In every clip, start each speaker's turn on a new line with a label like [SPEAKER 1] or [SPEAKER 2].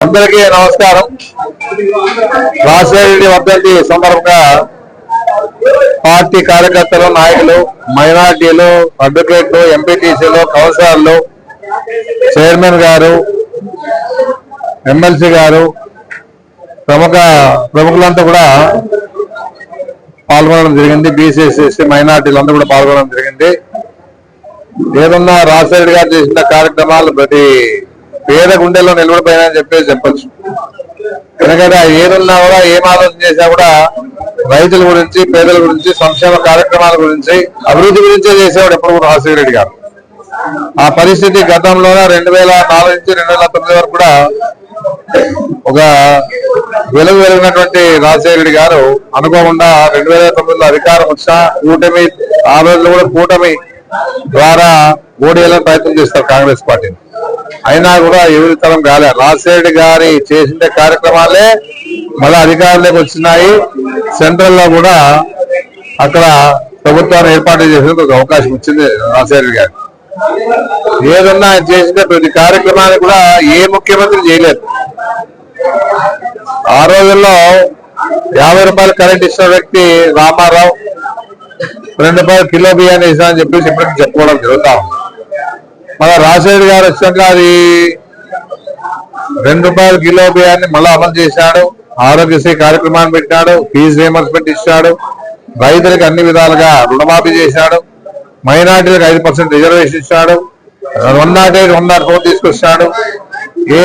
[SPEAKER 1] అందరికీ నమస్కారం. రాజశేఖర వర్ధంతి సందర్భంగా పార్టీ కార్యకర్తలు నాయకులు మైనార్టీలు అడ్వకేట్లు ఎంపీటీసీలు కౌన్సిలర్లు చైర్మన్ గారు ఎమ్మెల్సీ గారు ప్రముఖ ప్రముఖులంతా కూడా పాల్గొనడం జరిగింది. బీసీసీసీ మైనార్టీలంతా కూడా పాల్గొనడం జరిగింది. ఏదన్నా రాజశేఖర గారు చేసిన కార్యక్రమాలు ప్రతి పేద గుండెల్లో నిలబడిపోయినాయని చెప్పేసి చెప్పొచ్చు. ఎందుకంటే ఏదున్నా కూడా ఏం ఆలోచన చేసినా కూడా రైతుల గురించి పేదల గురించి సంక్షేమ కార్యక్రమాల గురించి అభివృద్ధి గురించే చేసేవాడు ఎప్పుడు కూడా రాజశేఖర రెడ్డి గారు. ఆ పరిస్థితి గతంలో రెండు వేల నాలుగు నుంచి రెండు వేల తొమ్మిది వరకు కూడా ఒక వెలుగు వెలిగినటువంటి రాజశేఖర గారు అనుకోకుండా రెండు వేల తొమ్మిదిలో అధికారం వచ్చినా కూటమి ఆ రోజుల్లో కూడా కూటమి ద్వారా ఓడేయాలని ప్రయత్నం చేస్తారు కాంగ్రెస్ పార్టీని. అయినా కూడా ఎవరి తరం కాలే. రాజశేఖర గారి చేసిన కార్యక్రమాలే మళ్ళీ అధికారంలోకి వచ్చినాయి. సెంట్రల్లో కూడా అక్కడ ప్రభుత్వాన్ని ఏర్పాటు చేసేందుకు ఒక అవకాశం వచ్చింది రాజశేఖర గారు. ఏదన్నా ఆయన చేసిన ప్రతి కార్యక్రమాన్ని కూడా ఏ ముఖ్యమంత్రి చేయలేదు. ఆ రోజుల్లో యాభై రూపాయలు కరెంట్ ఇచ్చిన వ్యక్తి రామారావు రెండు రూపాయలు కిలో బియ్యాన్ని ఇస్తా అని చెప్పేసి ఇప్పటికి చెప్పుకోవడం జరుగుతా ఉంది. మన రాజశేఖర్ గారు వచ్చాక అది రెండు రూపాయల కిలో బియ్యాన్ని మళ్ళీ అమలు చేశాడు. ఆరోగ్యశ్రీ కార్యక్రమాన్ని పెట్టాడు. ఫీజు రియంబర్స్మెంట్ ఇచ్చాడు. రైతులకు అన్ని విధాలుగా రుణమాఫీ చేశాడు. మైనార్టీలకు ఐదు పర్సెంట్ రిజర్వేషన్ ఇచ్చాడు. One not eight one not four తీసుకొచ్చాడు. ఏ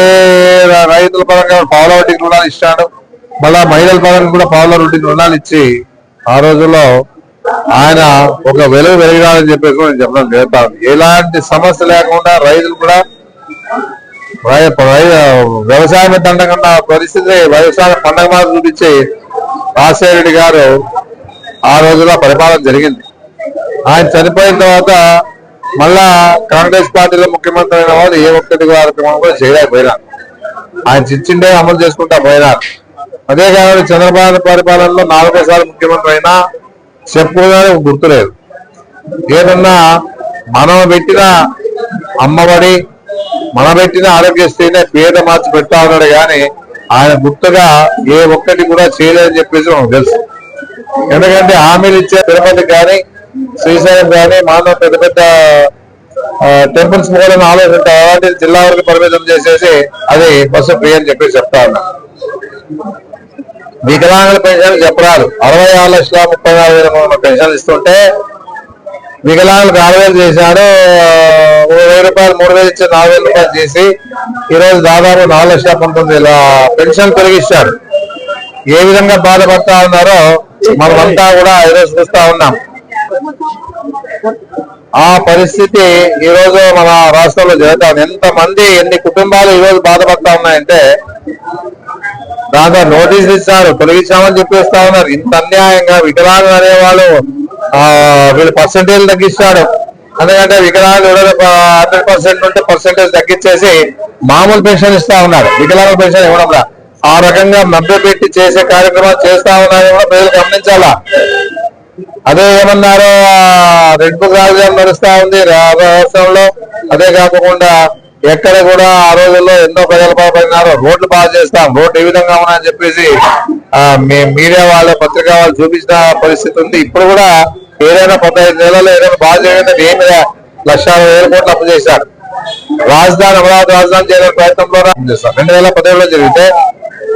[SPEAKER 1] రైతుల పరంగా పావుల వడ్డీకి రుణాలు ఇచ్చాడు. మళ్ళా మహిళల పరంగా కూడా పావులో వడ్డీకి రుణాలు ఇచ్చి ఆ రోజుల్లో ఆయన ఒక వెలుగు వెలగాలని చెప్పేసి నేను చెప్పడం జరుగుతాను ఎలాంటి సమస్య లేకుండా రైతులు కూడా రై- వ్యవసాయం దండకన్న పరిస్థితి వ్యవసాయ పండగ మాట చూపించి రాజశేఖరెడ్డి గారు ఆ రోజుల్లో పరిపాలన జరిగింది. ఆయన చనిపోయిన తర్వాత మళ్ళా కాంగ్రెస్ పార్టీలో ముఖ్యమంత్రి అయిన వాళ్ళు ఏ ఒక్కటి కార్యక్రమం కూడా చేయలేకపోయినారు. ఆయన చిచ్చిండే అమలు చేసుకుంటా పోయినారు. అదే కాదు చంద్రబాబు పరిపాలనలో నాలుగోసారి ముఖ్యమంత్రి అయినా చెప్పుకోవడానికి గుర్తులేదు. ఏదన్నా మనం పెట్టిన అమ్మబడి మన పెట్టిన ఆరోగ్యశ్రీనే పేద మార్చి పెడతా ఉన్నాడు కానీ ఆయన గుర్తుగా ఏ ఒక్కటి కూడా చేయలేదని చెప్పేసి మనకు తెలుసు. ఎందుకంటే హామీలు ఇచ్చే తిరుపతి కానీ శ్రీశైలం కానీ మానవ పెద్ద పెద్ద టెంపుల్స్ పోవాలని ఆలోచన అలాంటి జిల్లా వరకు పరిమితం చేసేసి అది బస్సు ఫ్రీ అని చెప్పేసి చెప్తా ఉన్నా. వికలాంగుల పెన్షన్ చెప్పరాదు. అరవై ఆరు లక్షల ముప్పై నాలుగు వేల పెన్షన్లు పెన్షన్ ఇస్తుంటే వికలాంగులకు ఆరు వేలు చేశాడు వెయ్యి రూపాయలు మూడు వేలు ఇచ్చి నాలుగు వేల రూపాయలు చేసి ఈ రోజు దాదాపు నాలుగు లక్షల పంతొమ్మిది వేల పెన్షన్ పెరిగిస్తాడు ఏ విధంగా బాధపడతా ఉన్నారో మనమంతా కూడా ఈరోజు చూస్తా ఉన్నాం. ఆ పరిస్థితి ఈ రోజు మన రాష్ట్రంలో జరుగుతా ఉంది. ఎంత మంది ఎన్ని కుటుంబాలు ఈ రోజు బాధపడతా ఉన్నాయంటే దాంతో నోటీసులు ఇచ్చారు తొలగించామని చెప్పేస్తా ఉన్నారు. ఇంత అన్యాయంగా వికలాంగులు అనేవాళ్ళు ఆ వీళ్ళు పర్సంటేజ్ తగ్గిస్తాడు. ఎందుకంటే వికలాంగులు హండ్రెడ్ పర్సెంట్ ఉంటే పర్సంటేజ్ తగ్గించేసి మామూలు పెన్షన్ ఇస్తా ఉన్నారు. వికలాంగుల పెన్షన్ ఇవ్వడం ఆ రకంగా మభ్య పెట్టి చేసే కార్యక్రమాలు చేస్తా ఉన్నారని కూడా ప్రజలు గమనించాలా? అదే ఏమన్నారు? రెడ్ బుక్ రాజధాని నడుస్తా ఉంది. రాష్ట్రంలో అదే కాకుండా ఎక్కడ కూడా ఆ రోజుల్లో ఎంతో ప్రజలు బాధపడినారు రోడ్లు బాగా చేస్తాం రోడ్లు ఏ విధంగా ఉన్నాయని చెప్పేసి మీడియా వాళ్ళు పత్రికా వాళ్ళు చూపించిన పరిస్థితి ఉంది. ఇప్పుడు కూడా ఏదైనా పదహైదు నెలల్లో ఏదైనా బాగా చేయడం ఏమి లక్ష వేల కోట్లు అప్పు చేశారు. రాజధాని అమరావతి రాజధాని చేయడానికి ప్రయత్నంలో చేస్తారు రెండు వేల పదిహేడులో జరిగితే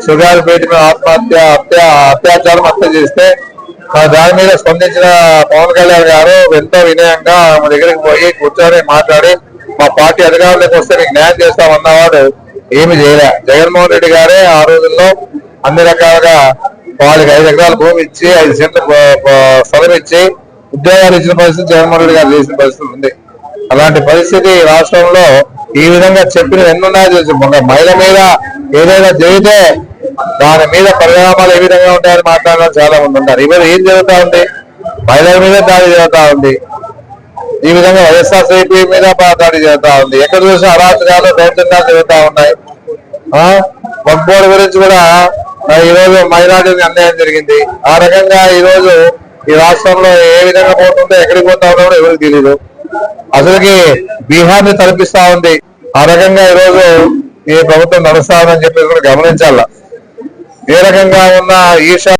[SPEAKER 1] సుగారిపేట మీద ఆత్మహత్య హత్య అత్యాచారం హత్య చేస్తే దాని మీద స్పందించిన పవన్ కళ్యాణ్ గారు ఎంతో వినయంగా మా దగ్గరికి పోయి కూర్చొని మాట్లాడి మా పార్టీ అధికారులకు వస్తే మీకు న్యాయం చేస్తామన్నవాడు ఏమి చేయలే. జగన్మోహన్ రెడ్డి గారే ఆ రోజుల్లో అన్ని రకాలుగా వాళ్ళకి ఐదు ఎకరాల భూమి ఇచ్చి ఐదు సెంట్లు స్థలం ఇచ్చి ఉద్యోగాలు ఇచ్చిన పరిస్థితి జగన్మోహన్ రెడ్డి గారు చేసిన పరిస్థితి ఉంది. అలాంటి పరిస్థితి రాష్ట్రంలో ఈ విధంగా చెప్పిన ఎన్నున్నాయో తెలుసు. మొన్న మహిళ మీద ఏదైనా జరిగితే దాని మీద పరిణామాలు ఏ విధంగా ఉంటాయని మాట్లాడడం చాలా మంది ఉంటారు. ఇవాళ ఏం జరుగుతా ఉంది? మహిళల మీద దాడి జరుగుతా ఉంది. ఈ విధంగా వైఎస్ఆర్సీపీ మీద పా- దాడి జరుగుతా ఉంది. ఎక్కడ చూసిన అరాచకాలు దౌర్జన్యాలు జరుగుతూ ఉన్నాయి. ఆ? వక్బోర్డు గురించి కూడా ఈ రోజు మైనార్టీకి అన్యాయం జరిగింది. ఆ రకంగా ఈ రోజు ఈ రాష్ట్రంలో ఏ విధంగా పోతుందో ఎక్కడికి పోతా ఉందో కూడా ఎవరికి తెలియదు అసలుకి బీహార్ని తలపిస్తా ఉంది. ఆ రకంగా ఈ రోజు ఈ ప్రభుత్వం నడుస్తామని చెప్పేసి కూడా గమనించాల. ఏ రకంగా ఉన్న ఈశా